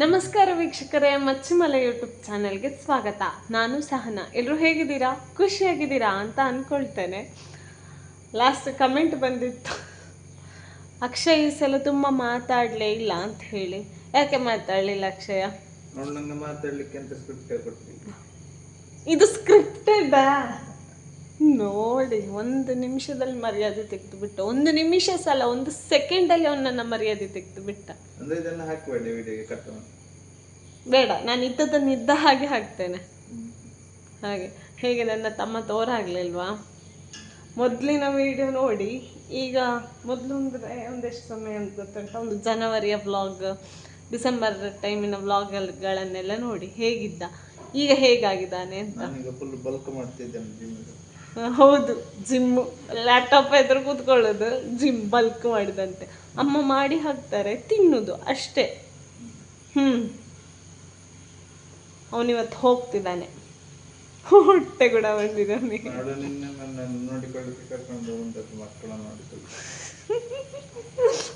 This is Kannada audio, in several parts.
ನಮಸ್ಕಾರ ವೀಕ್ಷಕರೇ ಮಚ್ಚಿಮಲೆ ಯೂಟ್ಯೂಬ್ ಚಾನೆಲ್ಗೆ ಸ್ವಾಗತ. ನಾನು ಸಹನ. ಎಲ್ಲರೂ ಹೇಗಿದ್ದೀರಾ? ಖುಷಿಯಾಗಿದ್ದೀರಾ ಅಂತ ಅಂದ್ಕೊಳ್ತೇನೆ ಲಾಸ್ಟ್ ಕಮೆಂಟ್ ಬಂದಿತ್ತು. ಅಕ್ಷಯ್ ಈ ಸಲ ತುಂಬ ಮಾತಾಡಲೇ ಇಲ್ಲ ಅಂತ ಹೇಳಿ. ಯಾಕೆ ಮಾತಾಡಲಿಲ್ಲ ಅಕ್ಷಯ? ಮಾತಾಡ್ಲಿಕ್ಕೆ ಇದು ಸ್ಕ್ರಿಪ್ಟೆಡ್ ನೋಡಿ ಒಂದು ನಿಮಿಷದಲ್ಲಿ ಮರ್ಯಾದೆ ತೆಗೆದು ಬಿಟ್ಟ ಒಂದು ನಿಮಿಷ ಸಲ ಒಂದು ಸೆಕೆಂಡಲ್ಲಿ ಅವನನ್ನ ಮರ್ಯಾದೆ ತೆಗೆದು ಬಿಟ್ಟ ಅಂದ್ರೆ ಇದನ್ನ ಹಾಕಬೇಡಿ ವಿಡಿಯೋಗೆ ಕಟ್ ಬೇಡ ನಾನು ಇದ್ದದನ್ನು ಇದ್ದ ಹಾಗೆ ಹಾಕ್ತೇನೆ. ಹಾಗೆ. ಹೇಗೆ ನನ್ನ ತಮ್ಮ ತೋರಾಗ್ಲಿಲ್ವಾ? ಮೊದಲಿನ ವಿಡಿಯೋ ನೋಡಿ. ಈಗ ಮೊದಲು ಅಂದರೆ ಒಂದೆಷ್ಟು ಸಮಯ ಅಂತ ಗೊತ್ತುಂಟ? ಒಂದು ಜನವರಿಯ ವ್ಲಾಗ್ ಡಿಸೆಂಬರ್ ಟೈಮಿನ ವ್ಲಾಗ್ಗಳನ್ನೆಲ್ಲ ನೋಡಿ. ಹೇಗಿದ್ದ? ಈಗ ಹೇಗಾಗಿದ್ದಾನೆ ಅಂತ. ಫುಲ್ ಬಲ್ಕ್ ಮಾಡ್ತಿದ್ದೇನೆ ಹೌದು ಜಿಮ್ಮು ಲ್ಯಾಪ್ಟಾಪ್ ಎದುರು ಕೂತ್ಕೊಳ್ಳೋದು ಜಿಮ್ ಬಲ್ಕ್ ಮಾಡಿದಂತೆ. ಅಮ್ಮ ಮಾಡಿ ಹಾಕ್ತಾರೆ ತಿನ್ನುದು ಅಷ್ಟೇ. ಹ್ಞೂ ಅವನಿವತ್ತು ಹೋಗ್ತಿದ್ದಾನೆ. ಹೊಟ್ಟೆ ಕೂಡ ಬಂದಿದ್ದಾನೆ ಅವನಿಗೆ.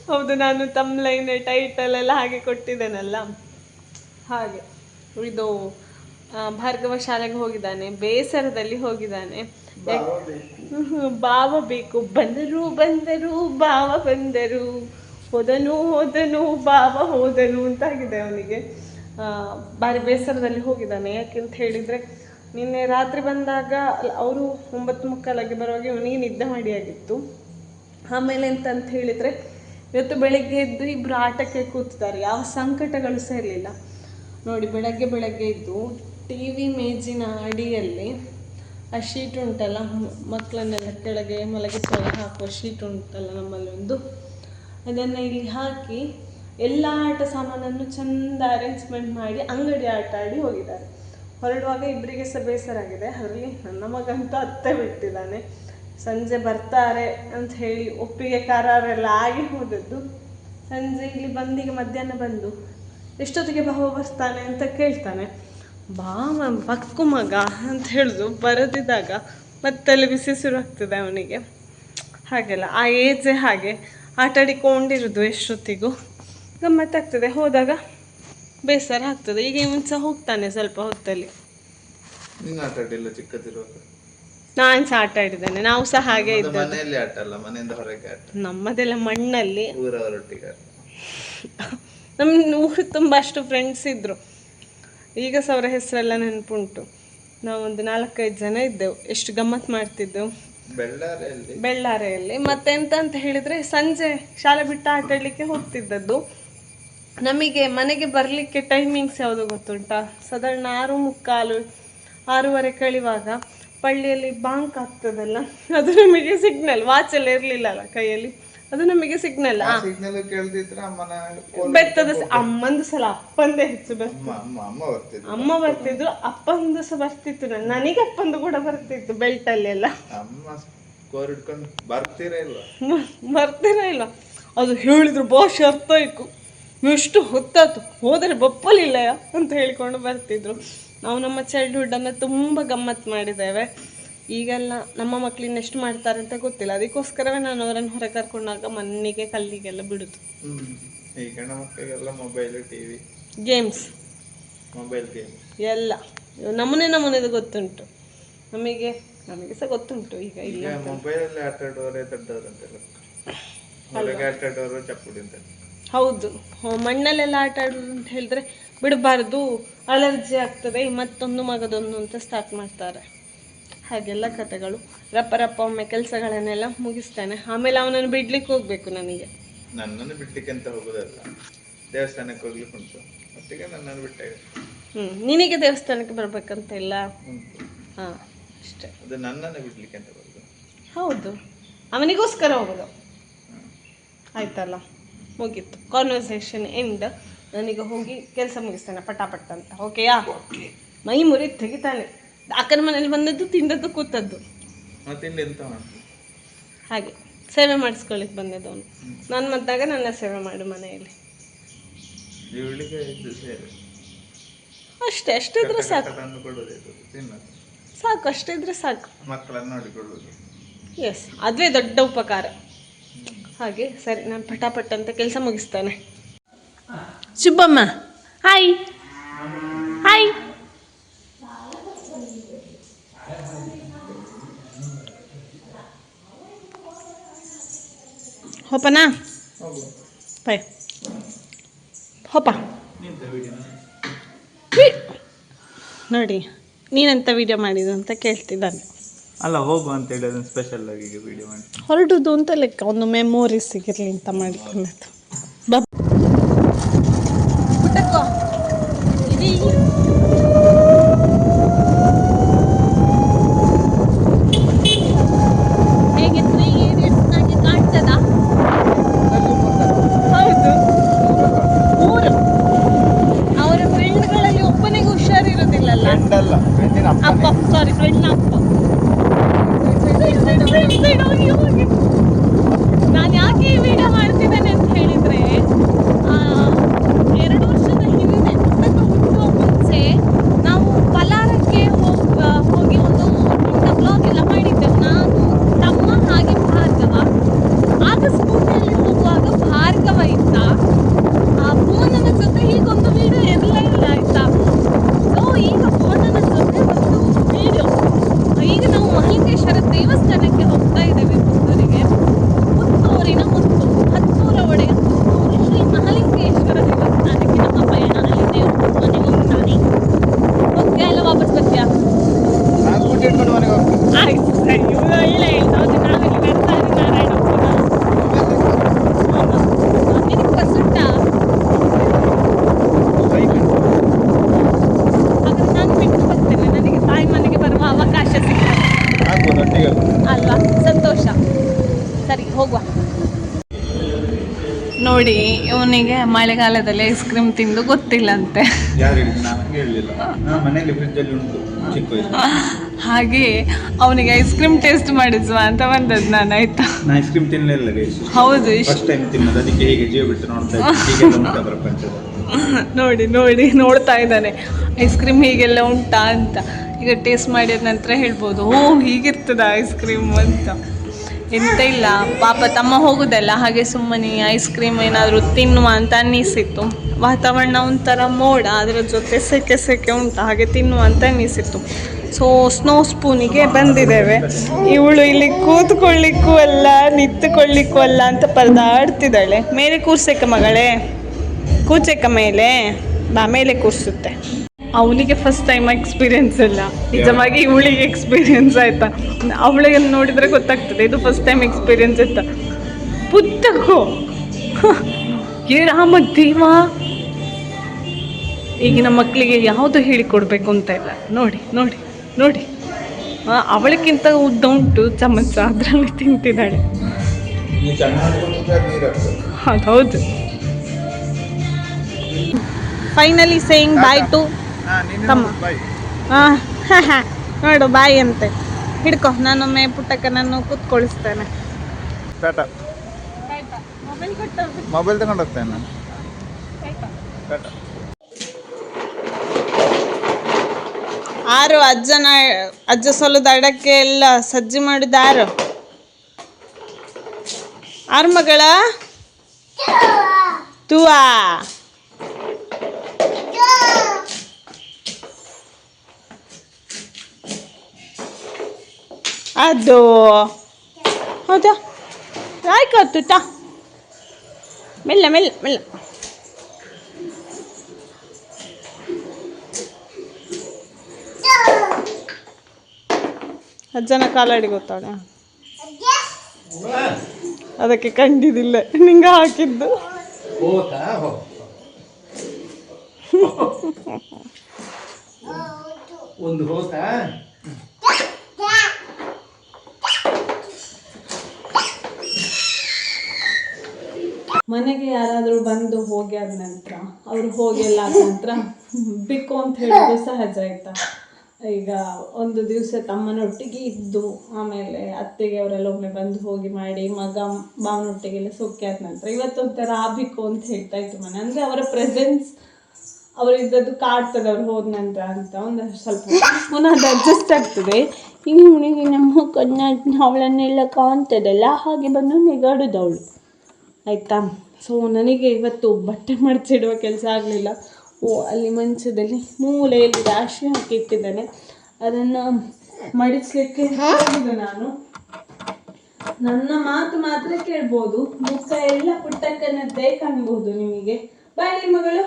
ಹೌದು ನಾನು ತಮ್ಲೈನ್ ಟೈಟಲ್ ಎಲ್ಲ ಹಾಗೆ ಕೊಟ್ಟಿದ್ದೇನಲ್ಲ? ಹಾಗೆ. ಇದು ಭಾರ್ಗವ ಶಾಲೆಗೆ ಹೋಗಿದ್ದಾನೆ ಬೇಸರದಲ್ಲಿ ಹೋಗಿದ್ದಾನೆ. ಬಾವ ಭಾವ ಬೇಕು. ಬಂದರು ಬಂದರು ಭಾವ ಬಂದರು ಹೋದನು ಹೋದನು ಭಾವ ಹೋದನು ಅಂತಾಗಿದೆ ಅವನಿಗೆ. ಭಾರಿ ಬೇಸರದಲ್ಲಿ ಹೋಗಿದ್ದಾನೆ. ಯಾಕೆಂತ ಹೇಳಿದರೆ ನಿನ್ನೆ ರಾತ್ರಿ ಬಂದಾಗ ಅವರು ಒಂಬತ್ತು ಮುಕ್ಕಾಲಾಗಿ ಬರುವಾಗ ಇವನಿಗೆ ನಿದ್ದೆ ಮಾಡಿ ಆಗಿತ್ತು. ಆಮೇಲೆ ಎಂತಂತ ಹೇಳಿದರೆ ಇವತ್ತು ಬೆಳಗ್ಗೆ ಎದ್ದು ಇಬ್ಬರು ಆಟಕ್ಕೆ ಕೂತಿದ್ದಾರೆ. ಯಾವ ಸಂಕಟಗಳು ಸಹ ಇರಲಿಲ್ಲ. ನೋಡಿ ಬೆಳಗ್ಗೆ ಬೆಳಗ್ಗೆ ಎದ್ದು ಟಿ ವಿ ಮೇಜಿನ ಅಡಿಯಲ್ಲಿ ಆ ಶೀಟ್ ಉಂಟಲ್ಲ ಮಕ್ಕಳನ್ನೆಲ್ಲ ಕೆಳಗೆ ಮಲಗಿಸುವಾಗ ಹಾಕುವ ಶೀಟ್ ಉಂಟಲ್ಲ ನಮ್ಮಲ್ಲಿ ಒಂದು ಅದನ್ನು ಇಲ್ಲಿ ಹಾಕಿ ಎಲ್ಲ ಆಟ ಸಾಮಾನನ್ನು ಚೆಂದ ಅರೇಂಜ್ಮೆಂಟ್ ಮಾಡಿ ಅಂಗಡಿ ಆಟ ಆಡಿ ಹೋಗಿದ್ದಾರೆ ಹೊರಡುವಾಗ ಇಬ್ಬರಿಗೆ ಸಹ ಬೇಸರ ಆಗಿದೆ ಅದರಲ್ಲಿ ನನ್ನ ಮಗಂತೂ ಅತ್ತೆ ಬಿಟ್ಟಿದ್ದಾನೆ ಸಂಜೆ ಬರ್ತಾರೆ ಅಂತ ಹೇಳಿ ಒಪ್ಪಿಗೆ ಕಾರಾರೆಲ್ಲ ಆಗಿ ಹೋದದ್ದು ಸಂಜೆ ಇಲ್ಲಿ ಬಂದಿಗೆ ಮಧ್ಯಾಹ್ನ ಬಂದು ಎಷ್ಟೊತ್ತಿಗೆ ಭಾವ ಬರ್ತಾನೆ ಅಂತ ಕೇಳ್ತಾನೆ ಭಾವ ಬಕ್ಕು ಮಗ ಅಂತ ಹೇಳಿದ್ರು ಬರದಿದ್ದಾಗ ಮತ್ತಲ್ಲಿ ಬಿಸಿ ಶುರು ಆಗ್ತದೆ ಅವನಿಗೆ. ಹಾಗೆಲ್ಲ ಆ ಏಜೇ ಹಾಗೆ ಆಟಾಡಿಕೊಂಡಿರೋದು ಎಷ್ಟೊತ್ತಿಗೂ. ಗಮ್ಮತ್ತಾಗ್ತದೆ. ಹೋದಾಗ ಬೇಸರ ಆಗ್ತದೆ. ಈಗ ಇವನು ಸಹ ಹೋಗ್ತಾನೆ ಸ್ವಲ್ಪ ಹೊತ್ತಲ್ಲಿ. ನೀನು ಸಹ ಆಟ ಆಡಿದ್ದೇನೆ ನಾವು ಸಹ ಹಾಗೆ ನಮ್ಮದೆಲ್ಲ ಮಣ್ಣಲ್ಲಿ. ನಮ್ಮ ಊರು ತುಂಬ ಅಷ್ಟು ಫ್ರೆಂಡ್ಸ್ ಇದ್ದರು ಈಗ ಅವರ ಹೆಸರೆಲ್ಲ ನೆನಪುಂಟು. ನಾವು ಒಂದು ನಾಲ್ಕೈದು ಜನ ಇದ್ದೆವು. ಎಷ್ಟು ಗಮ್ಮತ್ ಮಾಡ್ತಿದ್ದೆವು. ಬೆಳ್ಳಾರೆಯಲ್ಲಿ. ಬೆಳ್ಳಾರೆಯಲ್ಲಿ. ಮತ್ತೆಂತ ಅಂತ ಹೇಳಿದರೆ ಸಂಜೆ ಶಾಲೆ ಬಿಟ್ಟು ಆಟ ಆಡಲಿಕ್ಕೆ ಹೋಗ್ತಿದ್ದದ್ದು. ನಮಗೆ ಮನೆಗೆ ಬರಲಿಕ್ಕೆ ಟೈಮಿಂಗ್ಸ್ ಯಾವುದು ಗೊತ್ತುಂಟಾ? ಸಾಧಾರಣ ಆರು ಮುಕ್ಕಾಲು ಆರೂವರೆ ಕಳಿವಾಗ ಪಳ್ಳಿಯಲ್ಲಿ ಬಾಂಕ್ ಆಗ್ತದಲ್ಲ ಅದು ನಮಗೆ ಸಿಗ್ನಲ್ ವಾಚಲ್ಲಿ ಇರಲಿಲ್ಲ ಅಲ್ಲ ಕೈಯಲ್ಲಿ. ಅದು ನಮಗೆ ಸಿಗ್ನಲ್ ಸಿಗ್ನಲ್ ಕೇಳ್ದಿದ್ರೆ ಅಮ್ಮನ ಬೆತ್ತದ ಅಮ್ಮಂದು ಸಲ ಅಪ್ಪಂದೇ ಹೆಚ್ಚು ಬರ್ತಿತ್ತು ಅಮ್ಮ ಬರ್ತಿದ್ರು. ಅಮ್ಮ ಬರ್ತಿದ್ರು ಅಪ್ಪಂದು ಸಹ ಬರ್ತಿತ್ತು ನನ್- ನನಗೆ ಅಪ್ಪಂದು ಕೂಡ ಬರ್ತಿತ್ತು ಬೆಲ್ಟಲ್ಲಿ ಎಲ್ಲ. ಅಮ್ಮ ಹಿಡ್ಕೊಂಡು ಬರ್ತೀರಾ ಬರ್ತೀರಾ ಇಲ್ಲ. ಅದು ಹೇಳಿದ್ರು ಭಾಷೆ ಅರ್ಥ ಆಯ್ತು ಎಷ್ಟು ಹೊತ್ತಾತು ಹೋದರೆ ಬಪ್ಪಲಿಲ್ಲ ಅಂತ ಹೇಳಿಕೊಂಡು ಬರ್ತಿದ್ರು. ನಾವು ನಮ್ಮ ಚೈಲ್ಡ್ಹುಡ್ ಅನ್ನು ತುಂಬಾ ಗಮ್ಮತ್ ಮಾಡಿದ್ದೇವೆ. ಈಗೆಲ್ಲ ನಮ್ಮ ಮಕ್ಳು ಇನ್ನೆಷ್ಟು ಮಾಡ್ತಾರೆ ಅಂತ ಗೊತ್ತಿಲ್ಲ. ಅದಕ್ಕೋಸ್ಕರವೇ ನಾನು ಅವರನ್ನು ಹೊರ ಕರ್ಕೊಂಡಾಗ ಮಣ್ಣಿಗೆ ಕಲ್ಲಿಗೆಲ್ಲ ಬಿಡುದು. ಈಗ ಈ ಗಂಡ ಮಕ್ಕಳಿಗೆಲ್ಲ mobile TV games mobile game ಎಲ್ಲ. ನಮೂನೆ ನಮೂನೆದು ಗೊತ್ತುಂಟು. ನಮಗೆ ನಮಗೆ ಸಹ ಗೊತ್ತುಂಟು. ಈಗ ಇಲ್ಲ ಈಗ ಮೊಬೈಲ್ ಅಲ್ಲಿ ಆಟ ಆಡುವವರೇ ಹೊರಗೆ ಆಟ ಆಡುವವರು ಚಪ್ಪುಡಿ ಅಂತ. ಹೌದು. ಮಣ್ಣಲ್ಲೆಲ್ಲ ಆಟ ಆಡೋದು ಅಂತ ಹೇಳಿದ್ರೆ ಬಿಡಬಾರ್ದು. ಅಲರ್ಜಿ ಆಗ್ತದೆ. ಮತ್ತೊಂದು ಮಗದೊಂದು ಅಂತ ಸ್ಟಾರ್ಟ್ ಮಾಡ್ತಾರೆ. ಹಾಗೆಲ್ಲ ಕಥೆಗಳು. ರಪ್ಪ ರಪ್ಪ ಒಮ್ಮೆ ಕೆಲಸಗಳನ್ನೆಲ್ಲ ಮುಗಿಸ್ತಾನೆ. ಆಮೇಲೆ ಅವನನ್ನು ಬಿಡ್ಲಿಕ್ಕೆ ಹೋಗ್ಬೇಕು ನನಗೆ. ನನ್ನನ್ನು ಬಿಡ್ಲಿಕ್ಕೆ ಅಂತ ಹೋಗೋದಲ್ಲ. ದೇವಸ್ಥಾನಕ್ಕೆ ಹೋಗ್ಲಿಕ್ಕೆ ಉಂಟು. ಒಟ್ಟಿಗೆ ನನ್ನನ್ನು ಬಿಟ್ಟಾಗ ಹ್ಞೂ ನಿನಗೆ ದೇವಸ್ಥಾನಕ್ಕೆ ಬರ್ಬೇಕಂತ ಇಲ್ಲ? ಹಾಂ ಅಷ್ಟೇ. ಅದು ನನ್ನನ್ನು ಬಿಡ್ಲಿಕ್ಕೆ ಅಂತ ಬರುದು. ಹೌದು. ಅವನಿಗೋಸ್ಕರ ಹೋಗೋದು. ಆಯ್ತಲ್ಲ? ಮುಗೀತು. ಕಾನ್ವರ್ಸೇಷನ್ ಎಂಡ್ ನನಗೆ ಹೋಗಿ ಕೆಲಸ ಮುಗಿಸ್ತೇನೆ ಪಟಾಪಟ್ ಅಂತ. ಓಕೆಯಾ ಮೈ ಮುರಿ ತೆಗಿತಾನೆ. ಅಕ್ಕನ ಮನೇಲಿ ಬಂದದ್ದು ತಿಂದದ್ದು ಕೂತದ್ದು. ಹಾಗೆ. ಸೇವೆ ಮಾಡಿಸ್ಕೊಳ್ಳಿಕ್ ಬಂದದ್ದು ಅವನು. ನಾನು ಮದ್ದಾಗ ನನ್ನ ಸೇವೆ ಮಾಡು ಮನೆಯಲ್ಲಿ. ಅಷ್ಟೇ ಅಷ್ಟಿದ್ರೆ ಸಾಕು. ಸಾಕು ಅಷ್ಟೇ ಇದ್ರೆ ಸಾಕು. ಅಷ್ಟಿದ್ರೆ ಸಾಕು ಮಕ್ಕಳನ್ನು ನೋಡಿಕೊಳ್ಳುವುದು. ಎಸ್ ಅದುವೇ ದೊಡ್ಡ ಉಪಕಾರ. ಹಾಗೆ ಸರಿ ನಾನು ಪಟಾಪಟ್ ಅಂತ ಕೆಲಸ ಮುಗಿಸ್ತೇನೆ. ಶುಭಮ್ಮ. ಹಾಯ್ ಹಾಯ್ ಹೋಪನಾ? ಬಾಯ್ ಹೋಪ. ನೋಡಿ ನೀನಂತ ವಿಡಿಯೋ ಮಾಡಿದ್ದು ಅಂತ ಕೇಳ್ತಿದ್ದಾನೆ ಅಲ್ಲ ಹೋಗು ಅಂತ ಹೇಳಿ ಅದನ್ನು ಸ್ಪೆಷಲ್ ಆಗಿ ವಿಡಿಯೋ ಮಾಡಿ. ಹೊರಡುದು ಅಂತ ಲೆಕ್ಕ ಒಂದು ಮೆಮೊರಿ ಸಿಗಿರಲಿ ಅಂತ ಮಾಡಿಕೊಂಡದ್ದು ಬಾ ಪುಟ್ಟಕ್ಕೋ, ಇಡೀ ಹೇಗೆ three idiots ನಾಗೆ ಕಾಣ್ತದಾ? ಹೌದು ಮೂರು ಅವರ ಫ್ರೆಂಡ್ಗಳಲ್ಲಿ ಒಬ್ಬನಿಗೆ ಹುಷಾರಿರೋದಿಲ್ಲಲ್ಲ ಫ್ರೆಂಡ್ ಅಲ್ಲ ಫ್ರೆಂಡಿನ ಅಪ್ಪ ಸಾರಿ ಫ್ರೆಂಡ್ ಅಪ್ಪ ನಾನು ಯಾಕೆ ಈ ವಿಡಿಯೋ ಮಾಡ್ತಿದ್ದೇನೆ ಅಂತ ಹೇಳಿದ್ರೆ ಆ, ಎರಡು ವರ್ಷದ ಹಿಂದೆ ಪುಟ್ಟಕ್ಕ ಹುಟ್ಟುವ ಮುಂಚೆ ನಾವು ಪಲಾರಕ್ಕೆ ಹೋಗ್ ಹೋಗಿ ಒಂದು ಪುಟ್ಟ ಬ್ಲಾಗ್ ಎಲ್ಲ ಮಾಡಿದ್ದೆವು ನಾನು ತಮ್ಮ ಹಾಗೆ ಭಾರ್ಗವ ಆಗ ಸ್ಕೂಟಿಯಲ್ಲಿ ಹೋಗುವಾಗ ಭಾರ್ಗವ ಇದ್ದ ಆ ಪೂರ್ಣನ ಜೊತೆ ಹೀಗೊಂದು ವಿಡಿಯೋ ಇರಲೇ ಇಲ್ಲ ಆಯ್ತಾ ಓ ಈಗ ಪೂರ್ಣನ ಜೊತೆ ಒಂದು ವಿಡಿಯೋ ಈಗ ನಾವು ಮಹಲಿಂಗೇಶ್ವರ ದೇವಸ್ಥಾನಕ್ಕೆ ಹೋಗ್ತಾ ಇದ್ದೇವೆ ಪುತ್ತೂರಿಗೆ ಪುತ್ತೂರಿನ ಮುತ್ತು ಹತ್ತೂರ ಒಡೆಯ ಪುತ್ತೂರು ಶ್ರೀ ಮಹಲಿಂಗೇಶ್ವರ ದೇವಸ್ಥಾನಕ್ಕೆ ನಮ್ಮ ಪಯಣ ಅಲ್ಲಿ ದೇವರು ಮನೆ ಹೋಗ್ತಾನೆ ಹೋಗ್ತೀಯಾ ಇಲ್ಲ ವಾಪಸ್ ಬರ್ತೀಯಾ ನಾನು ಸ್ಕೂಟಿ ಇಟ್ಕೊಂಡು ಮನೆಗೆ ಹೋಗ್ತೀನಿ ಆಯ್ತು ಸರಿ ಇವ್ರು ಒಳ್ಳೆ ಹೇಳ್ತಾ ನಾವಿಲ್ಲಿ ಬರ್ತಾರೆ ನಾರಾಯಣಪ್ಪನ ನಿನಗೆ ಬಸ್ ಉಂಟಾ ಬೈಕ್ ಹಾಗಾದ್ರೆ ನಾನು ಬಿಟ್ಟು ಬರ್ತೇನೆ ನನಗೆ ತಾಯಿ ಮನೆಗೆ ಬರುವ ಅವಕಾಶ ಸಿಗ್ತದೆ ಆಗ್ಬೋದು ಒಟ್ಟಿಗೆ ಆಗ್ಬೋದು. ಅಲ್ವಾ ಸಂತೋಷ ಸರಿ ಹೋಗುವ ನೋಡಿ ಇವನಿಗೆ ಮಳೆಗಾಲದಲ್ಲಿ ಐಸ್ ಕ್ರೀಮ್ ತಿಂದು ಗೊತ್ತಿಲ್ಲಂತೆ. ಹಾಗೆ ಅವನಿಗೆ ಐಸ್ ಕ್ರೀಮ್ ಟೇಸ್ಟ್ ಮಾಡಿಸುವ ಅಂತ ಬಂದದ್ದು ನಾನು ಆಯ್ತಾ? ನಾನು ಐಸ್ ಕ್ರೀಮ್ ತಿನ್ನಲಿಲ್ಲ ಗೈಸ್ ಹೌದು ಇಷ್ಟು. ಫಸ್ಟ್ ಟೈಮ್ ತಿನ್ನೋದು ಅದಕ್ಕೆ ಹೀಗೆ ಜೀವ ಬಿಟ್ಟು ನೋಡ್ತಾ ಇದ್ದೀನಿ. ಹೀಗೆಲ್ಲ ಉಂಟ ಪ್ರಪಂಚದಲ್ಲಿ ನೋಡಿ ನೋಡಿ ನೋಡ್ತಾ ಇದ್ದಾನೆ. ಐಸ್ ಕ್ರೀಮ್ ಹೀಗೆಲ್ಲ ಉಂಟಾ ಅಂತ. ಈಗ ಟೇಸ್ಟ್ ಮಾಡಿದ ನಂತರ ಹೇಳ್ಬೋದು ಓ ಹೀಗಿರ್ತದ ಐಸ್ ಕ್ರೀಮ್ ಅಂತ. ಎಂತ ಇಲ್ಲ ಪಾಪ ತಮ್ಮ ಹೋಗುದಲ್ಲ ಹಾಗೆ ಸುಮ್ಮನೆ ಐಸ್ ಕ್ರೀಮ್ ಏನಾದರೂ ತಿನ್ನುವ ಅಂತ ಅನ್ನಿಸಿತ್ತು. ವಾತಾವರಣ ಒಂಥರ ಮೋಡ ಅದರ ಜೊತೆ ಸೆಕೆ ಸೆಕೆ ಉಂಟು ಹಾಗೆ ತಿನ್ನುವ ಅಂತ ಅನ್ನಿಸಿತ್ತು. ಸೊ ಸ್ನೋ ಸ್ಪೂನಿಗೆ ಬಂದಿದ್ದೇವೆ. ಇವಳು ಇಲ್ಲಿ ಕೂತ್ಕೊಳ್ಳಿಕ್ಕೂ ಅಲ್ಲ, ನಿಂತುಕೊಳ್ಳಿಕ್ಕೂ ಅಲ್ಲ ಅಂತ ಪರದಾಡ್ತಿದ್ದಾಳೆ. ಮೇಲೆ ಕೂರ್ಸೇಕ ಮಗಳೇ. ಕೂಚಕ್ಕ ಮೇಲೆ. ಬಾ, ಮೇಲೆ ಕೂರಿಸುತ್ತೆ. ಅವನಿಗೆ ಫಸ್ಟ್ ಟೈಮ್ ಎಕ್ಸ್ಪೀರಿಯನ್ಸ್ ಅಲ್ಲ. ನಿಜವಾಗಿ ಇವಳಿಗೆ ಎಕ್ಸ್ಪೀರಿಯನ್ಸ್ ಆಯ್ತಾ? ಅವಳಿಗೆ ನೋಡಿದ್ರೆ ಗೊತ್ತಾಗ್ತದೆ. ಇದು ಫಸ್ಟ್ ಟೈಮ್ ಎಕ್ಸ್ಪೀರಿಯನ್ಸ್ ಆಯ್ತಾ ಪುತ್ತಕೋ ಏ ರಾಮ ದೇವ. ಈಗಿನ ಮಕ್ಕಳಿಗೆ ಯಾವುದು ಹೇಳಿಕೊಡ್ಬೇಕು ಅಂತ ಇಲ್ಲ. ನೋಡಿ ನೋಡಿ. ನೋಡಿ. ಅವಳಕ್ಕಿಂತ ಅವಳಿಗಿಂತ ಉದ್ದ ಉಂಟು ಚಮಚ ಅದರಲ್ಲಿ ತಿಂತಿದ್ದಾಳೆ. ಹೌದು. ಫೈನಲಿ ಸೇಯಿಂಗ್ ಬಾಯ್ ಟು ನೀನು ತಮ್ಮ. ಹಾಂ ನೋಡು ಬಾಯ್ ಅಂತೆ. ಹಿಡ್ಕೊ ನಾನೊಮ್ಮೆ ಪುಟ್ಟಕ್ಕನನ್ನು ಕೂತ್ಕೊಳಿಸ್ತೇನೆ. ಟಾಟಾ ಮೊಬೈಲ್ ಕೊಟ್ಟು ಮೊಬೈಲ್ ತಗೊಂಡು ಹೋಗ್ತೇನೆ ನಾನು. ಆರು ಅಜ್ಜನ, ಅಜ್ಜ ಸೊಲದ ಅಡಕ್ಕೆ ಎಲ್ಲ ಸಜ್ಜಿ ಮಾಡಿದ ಆರು. ಆರು ಮಗಳ? ತುವಾ? ಅದು. ಹೌದಾ? ಆಯ್ತು ತಾ ಮೆಲ್ಲ ಮೆಲ್ಲ ಮೆಲ್ಲ. ಅಜ್ಜನ ಕಾಲಡಿ ಗೊತ್ತಾಳೆ ಅದಕ್ಕೆ ಕಂಡಿದಿಲ್ಲ ನಿಂಗೆ ಹಾಕಿದ್ದು. ಒಂದು ಹೋತ? ಮನೆಗೆ ಯಾರಾದರೂ ಬಂದು ಹೋಗಿ ಆದ ನಂತರ ಅವರು ಹೋಗಿ ಎಲ್ಲ ಆದ ನಂತರ ಬಿಕ್ಕು ಅಂತ ಹೇಳೋದು ಸಹಜ ಆಯ್ತಾ? ಈಗ ಒಂದು ದಿವಸ ತಮ್ಮನೊಟ್ಟಿಗೆ ಇದ್ದು, ಆಮೇಲೆ ಅತ್ತೆಗೆ ಅವರೆಲ್ಲ ಒಮ್ಮೆ ಬಂದು ಹೋಗಿ ಮಾಡಿ, ಮಗ ಮಾವನೊಟ್ಟಿಗೆಲ್ಲ ಸೊಕ್ಕೆ ಆದ ನಂತರ ಇವತ್ತೊಂಥರ ಒಂಥರ ಬಿಕ್ಕು ಅಂತ ಹೇಳ್ತಾ ಇತ್ತು ಮನೆ. ಅಂದರೆ ಅವರ ಪ್ರೆಸೆನ್ಸ್ ಅವರು ಇದ್ದದ್ದು ಕಾಡ್ತದೆ ಅವ್ರು ಹೋದ ನಂತರ ಅಂತ ಒಂದು ಸ್ವಲ್ಪ ಪುನಃ ಅದು ಅಡ್ಜಸ್ಟ್ ಆಗ್ತದೆ. ಈಗ ಹುಣಿಗೆ ನಮ್ಮ ಕಣ್ಣ ಅವಳನ್ನೆಲ್ಲ ಕಾಣ್ತದಲ್ಲ, ಹಾಗೆ ಬಂದು ನೆಗಾಡೋದು ಅವಳು ಆಯಿತಾ? ಸೊ ನನಗೆ ಇವತ್ತು ಬಟ್ಟೆ ಮಡಚಿಡುವ ಕೆಲಸ ಆಗಲಿಲ್ಲ. ಓ ಅಲ್ಲಿ ಮಂಚದಲ್ಲಿ ಮೂಲೆಯಲ್ಲಿ ರಾಶಿ ಹಾಕಿ ಇಟ್ಟಿದ್ದಾನೆ ಅದನ್ನು ಮಡಿಸ್ಲಿಕ್ಕೆ ನಾನು. ನನ್ನ ಮಾತು ಮಾತ್ರ ಕೇಳ್ಬೋದು. ಮುಖ ಎಲ್ಲ ಪುಟ್ಟಕ್ಕನದ್ದೇ ಕಾಣ್ಬಹುದು ನಿಮಗೆ. ಬಾಯಿ ಮಗಳು.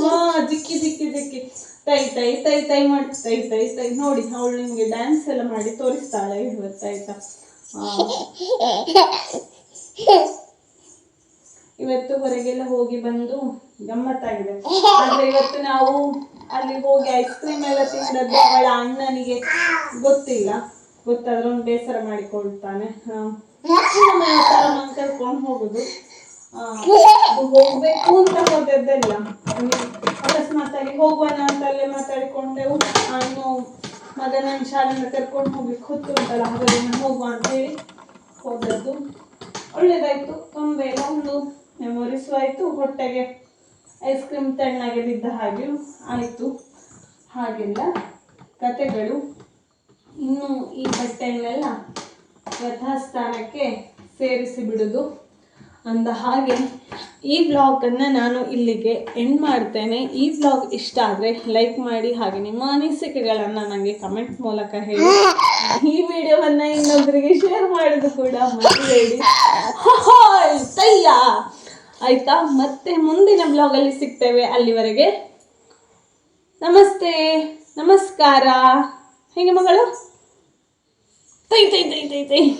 ಹಾ ಜಿಕ್ಕಿ ಜಿಕ್ಕಿ ಜಿಕ್ಕಿ ತೈ ತೈ ತೈ ತೈ ಮಾಡಿ ತೈ ತೈ ತೈ. ನೋಡಿ ಅವಳು ನಿಮಗೆ ಡ್ಯಾನ್ಸ್ ಎಲ್ಲ ಮಾಡಿ ತೋರಿಸ್ತಾಳೆ ಇವತ್ತಾಯ್ತಾ ಇವತ್ತು ಹೊರಗೆಲ್ಲ ಹೋಗಿ ಬಂದು ಗಮ್ಮತ್ತಾಗಿದೆ. ಆದ್ರೆ ಇವತ್ತು ನಾವು ಅಲ್ಲಿ ಹೋಗಿ ಐಸ್ ಕ್ರೀಮ್ ಎಲ್ಲ ತಿಂದದ್ದು ಅವಳ ಅಣ್ಣನಿಗೆ ಗೊತ್ತಿಲ್ಲ. ಗೊತ್ತಾದ್ರೆ ಒಂದು ಬೇಸರ ಮಾಡಿಕೊಳ್ತಾನೆ. ಕರ್ಕೊಂಡು ಹೋಗುದು. ಹೋಗ್ಬೇಕು ಅಂತ ಹೋದದ್ದಲ್ಲ. ಅಕಸ್ಮಾತಾಗಿ ಹೋಗುವನ ಅಂತ ಅಲ್ಲೇ ಮಾತಾಡಿಕೊಂಡೆವು ನಾನು ಮಗನ ಶಾಲೆಯಿಂದ ಕರ್ಕೊಂಡು ಹೋಗಿ ಹೊತ್ತು ಉಂಟಲ್ಲ ಹಾಗಾಗಿ ಹೋಗುವ ಅಂತೇಳಿ ಹೋದದ್ದು. ಒಳ್ಳೇದಾಯ್ತು. ತೊಂಬೆ ಎಲ್ಲ ಒಂದು ಮೆಮೊರೀಸು ಆಯಿತು ಹೊಟ್ಟೆಗೆ ಐಸ್ ಕ್ರೀಮ್ ತಣ್ಣಗೆ ಬಿದ್ದ ಹಾಗೆ ಆಯಿತು. ಹಾಗೆಲ್ಲ ಕತೆಗಳು ಇನ್ನು ಈ ಬಟ್ಟೆಯನ್ನೆಲ್ಲ ಯಥಾಸ್ಥಾನಕ್ಕೆ ಸೇರಿಸಿ ಬಿಡೋದು. ಅಂದ ಹಾಗೆ ಈ ಬ್ಲಾಗನ್ನು ನಾನು ಇಲ್ಲಿಗೆ ಎಂಡ್ ಮಾಡ್ತೇನೆ. ಈ ವ್ಲಾಗ್ ಇಷ್ಟ ಆದರೆ ಲೈಕ್ ಮಾಡಿ ಹಾಗೆ ನಿಮ್ಮ ಅನಿಸಿಕೆಗಳನ್ನು ನನಗೆ ಕಮೆಂಟ್ ಮೂಲಕ ಹೇಳಿ. ಈ ವಿಡಿಯೋವನ್ನು ಇನ್ನೊಬ್ಬರಿಗೆ ಶೇರ್ ಮಾಡೋದು ಕೂಡ ಮರಿಬೇಡಿ ತಯ್ಯ! ಆಯ್ತಾ? ಮತ್ತೆ ಮುಂದಿನ ಬ್ಲಾಗಲ್ಲಿ ಸಿಗ್ತೇವೆ ಅಲ್ಲಿವರೆಗೆ. ನಮಸ್ತೆ, ನಮಸ್ಕಾರ. ಹೇಗೆ ಮಗಳು? ತೈ ತೈ ತೈ ತೈ ತೈ